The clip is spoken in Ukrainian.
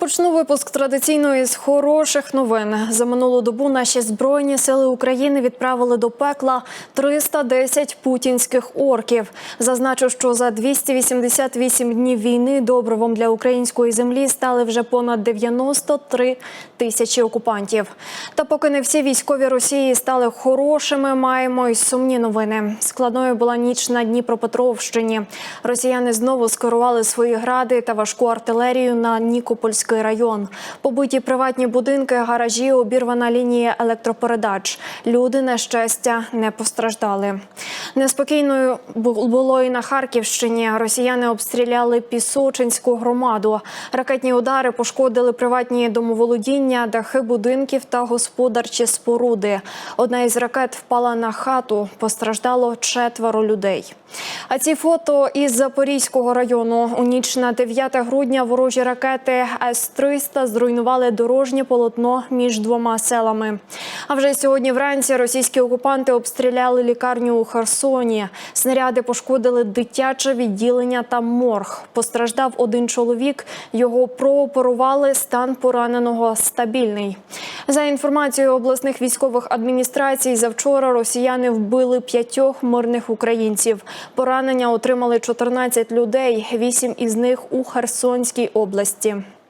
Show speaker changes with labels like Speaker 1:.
Speaker 1: Почну випуск традиційно із хороших новин. За минулу добу наші збройні сили України відправили до пекла 310 путінських орків. Зазначу, що за 288 днів війни добривом для української землі стали вже понад 93 тисячі окупантів. Та поки не всі військові Росії стали хорошими, маємо й сумні новини. Складною була ніч на Дніпропетровщині. Росіяни знову скерували свої гради та важку артилерію на Нікопольський район. Побиті приватні будинки, гаражі, обірвана лінія електропередач. Люди, на щастя, не постраждали. Неспокійною було і на Харківщині. Росіяни обстріляли Пісочинську громаду. Ракетні удари пошкодили приватні домоволодіння, дахи будинків та господарчі споруди. Одна із ракет впала на хату. Постраждало четверо людей. А ці фото із Запорізького району у ніч на 9 грудня ворожі ракети С-300 зруйнували дорожнє полотно між двома селами. А вже сьогодні вранці російські окупанти обстріляли лікарню у Херсоні. Снаряди пошкодили дитяче відділення та морг. Постраждав один чоловік. Його прооперували. Стан пораненого стабільний. За інформацією обласних військових адміністрацій, завчора росіяни вбили п'ятьох мирних українців. Поранення отримали 14 людей. Вісім із них у Херсонській області.